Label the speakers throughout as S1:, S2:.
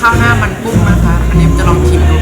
S1: ข้าวหน้ามันกุ้งนะคะ อันนี้จะลองชิมดู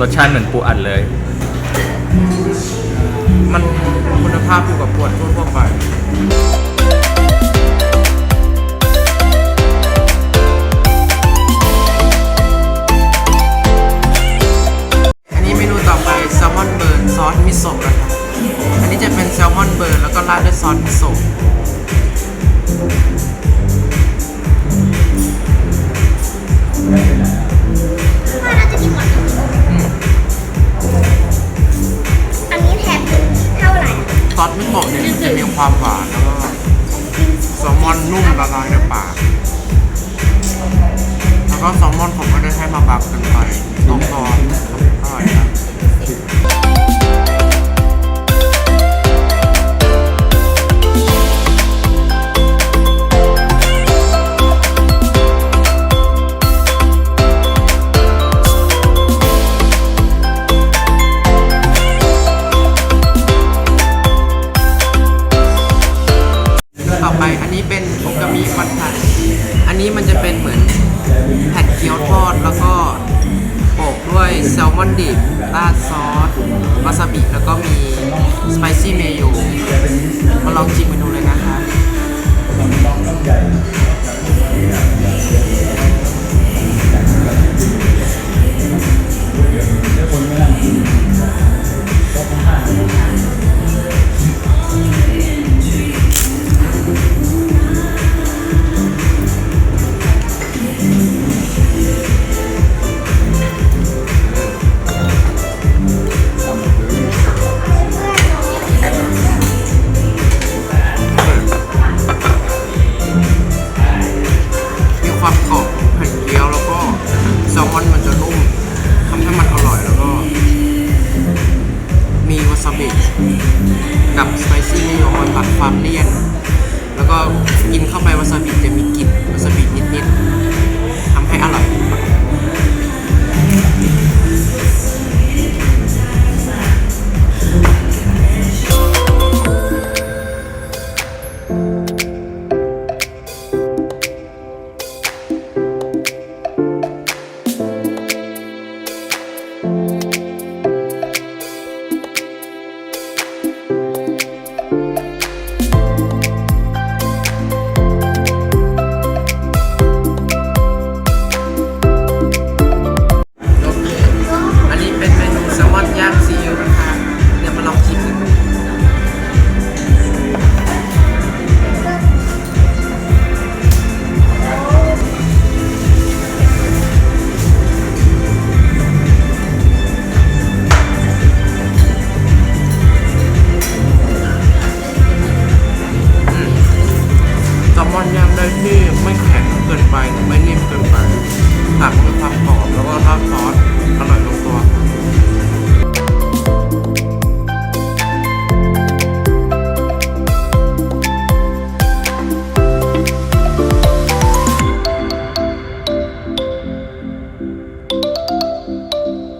S2: รสชาติเหมือนปูอัดเลย
S1: มันคุณภาพอยู่กับปวดทั่วๆไปอันนี้เมนูต่อไปแซลมอนเบิร์นซอสมิโซะนะครับอันนี้จะเป็นแซลมอนเบิร์นแล้วก็ราดด้วยซอสมิโซะ นุ่มละลายในปาก แล้วก็แซลมอนผมก็ได้ให้มาบากเกินไปต้องตออร่อยครั ต่อไป อันนี้เป็นโอกามิวันทันอันนี้มันจะเป็นเหมือนแผ่นเกี๊ยวทอดแล้วก็โปะด้วยแซลมอนดิบราดซอสวาซาบิแล้วก็มีสไปซี่เมโยมาลองชิมกันดูเลยนะคะ กับสไปซี่เมโยมาตัดความเลี่ยน แล้วก็กินเข้าไปวาซาบิจะมีกลิ่นวาซาบินิดๆทำให้อร่อย ผักมีความกรอบแล้วก็ทอดซอส